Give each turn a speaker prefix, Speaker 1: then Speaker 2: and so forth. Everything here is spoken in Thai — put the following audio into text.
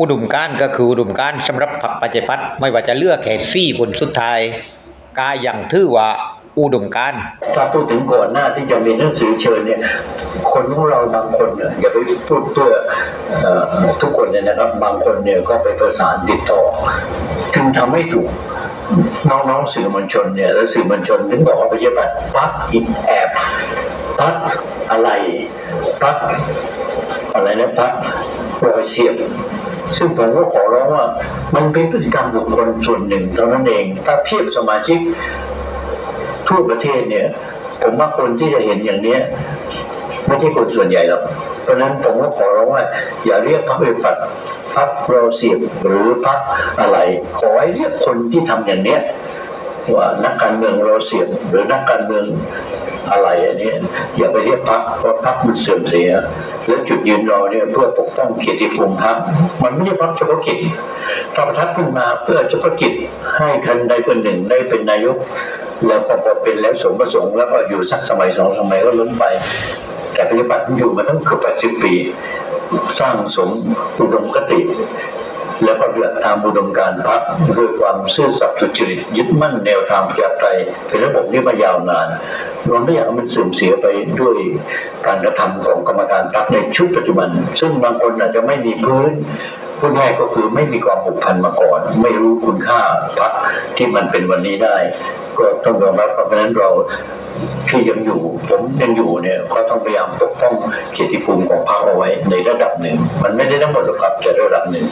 Speaker 1: อุดมการก็คืออุดมการณ์สำหรับพรรคประชาธิปัตย์ไม่ว่าจะเลือกแค่สี่คนสุดท้ายก็ยังถือว่าอุดมการ
Speaker 2: ถ้าพูดถึงก่อนหน้าที่จะมีหนังสือเชิญเนี่ย คนของเราบางคนเนี่ยอย่าไปพูดเพื่อทุกคนเนี่ยนะครับ บางคนเนี่ยก็ไปประสานติดต่อถึงทำให้ถูกน้องๆสื่อมวลชนเนี่ยและสื่อมวลชนถึงบอกว่าปฏิบัติพักอินแอบพักอะไรพักอะไรนะพักรอยเสียบ ซึ่งผมก็ขอร้องว่า มันเป็นพฤติกรรมบุคคลส่วนหนึ่งเท่านั้นเอง ถ้าเทียบสมาชิกทั่วประเทศเนี่ย ผมว่าคนที่จะเห็นอย่างเนี้ยไม่ใช่คนส่วนใหญ่หรอกเพราะนั้นผมก็ขอร้องว่า อย่าเรียกพรรคปฏิบัตพรรคเราเสียบหรือพรรคอะไร ขอให้เรียกคนที่ทำอย่างเนี้ยว่านักการเมืองเราเสียบหรือนักการเมือง อะไรอันนี้อย่าไปเรียกพรรคเพราะพรรคมันเสื่อมเสีย และจุดยืนเราเนี่ยเพื่อปกป้องเกียรติภูมิพรรคมันไม่ใช่พรรคเฉพาะกิจถ้าประทัดขึ้นมาเพื่อเฉพาะกิจให้คนใดคนหนึ่งได้เป็นนายก แล้วพอพอเป็นแล้วสมประสงค์แล้วก็อยู่สักสมัยสองสมัยก็ล้มไปแต่ปฏิบัติมันอยู่มาตั้งเกือบแปดสิบปี สร้างสมอุดมคติ แล้วก็เลือกตามอุดมการพรรคด้วยความซื่อสัตย์สุจริตยึดมั่นแนวทางประชาธิปไตยเป็นระบบนี้มายาวนานเราไม่อยากให้มันเสื่อมเสียไปด้วยการกระทำของกรรมการพรรคในชุดปัจจุบัน ซึ่งบางคนอาจจะไม่มีพื้นพูดง่ายก็คือไม่มีความผูกพันมาก่อน ไม่รู้คุณค่าพรรคที่มันเป็นวันนี้ได้ ก็ต้องยอมรับเพราะฉะนั้นเราที่ยังอยู่ผมยังอยู่เนี่ยก็ต้องพยายามปกป้องเกียรติภูมิของพรรคเอาไว้ในระดับหนึ่ง มันไม่ได้ทั้งหมดหรอกครับแต่ระดับหนึ่ง